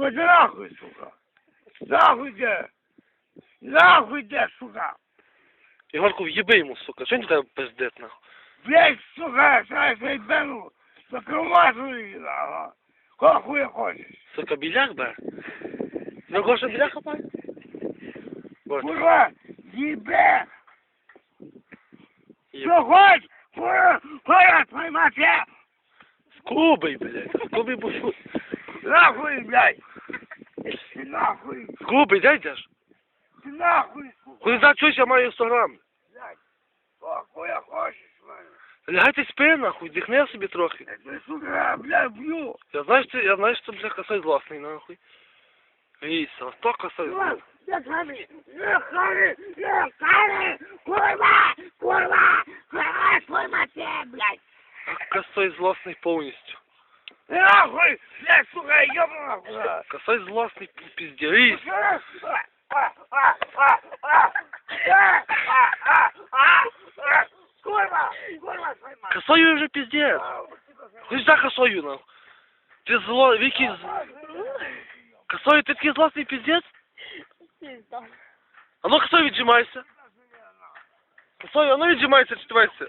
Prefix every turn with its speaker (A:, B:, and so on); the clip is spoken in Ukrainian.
A: Сука, да нахуй, сука. Нахуй де. Нахуй де, сука.
B: Ігорку, в'єби йому, сука. Що він тебе пиздить, нахуй?
A: Блять, сука, я цей беру. Закриваю, нахуй. Кого хуя хочеш?
B: Сука, біляк бе? Ну, Гоша біляк хапає?
A: Курва, їбе.
B: їб-
A: Що хочеш? Курва, курва, твою мать.
B: Скубий, блядь. Скубий буфу.
A: Нахуй, блядь. Ти нахуй,
B: Скубий, де йдеш?
A: ти нахуй, сука,
B: Куди за чуєш, я маю 100 грам.
A: блядь. Кого хуя хочеш, мене?
B: Лягай ти спи, нахуй, дихни собі трохи.
A: Я тебе, сука, блядь, б'ю.
B: Я знаю, що, я знаю, що, бля, косой злосний, нахуй. Віся, то косой
A: Курва,
B: злосний.
A: не хари, не хари, не хари. Курва, курва, курва, твою мать, блядь.
B: Косой злосний повністю.
A: Нахуй, блядь, сука, ёбну нахуй.
B: Косой злосний піздєвісь.
A: Курва, курва, твою мать.
B: Косою вже піздець. Хоч за косою, нахуй. Ти зло, Вікі, з- косою ти такий злосний піздець? А ну косою віджимайся. Косою, а ну віджимайся, чи твайся.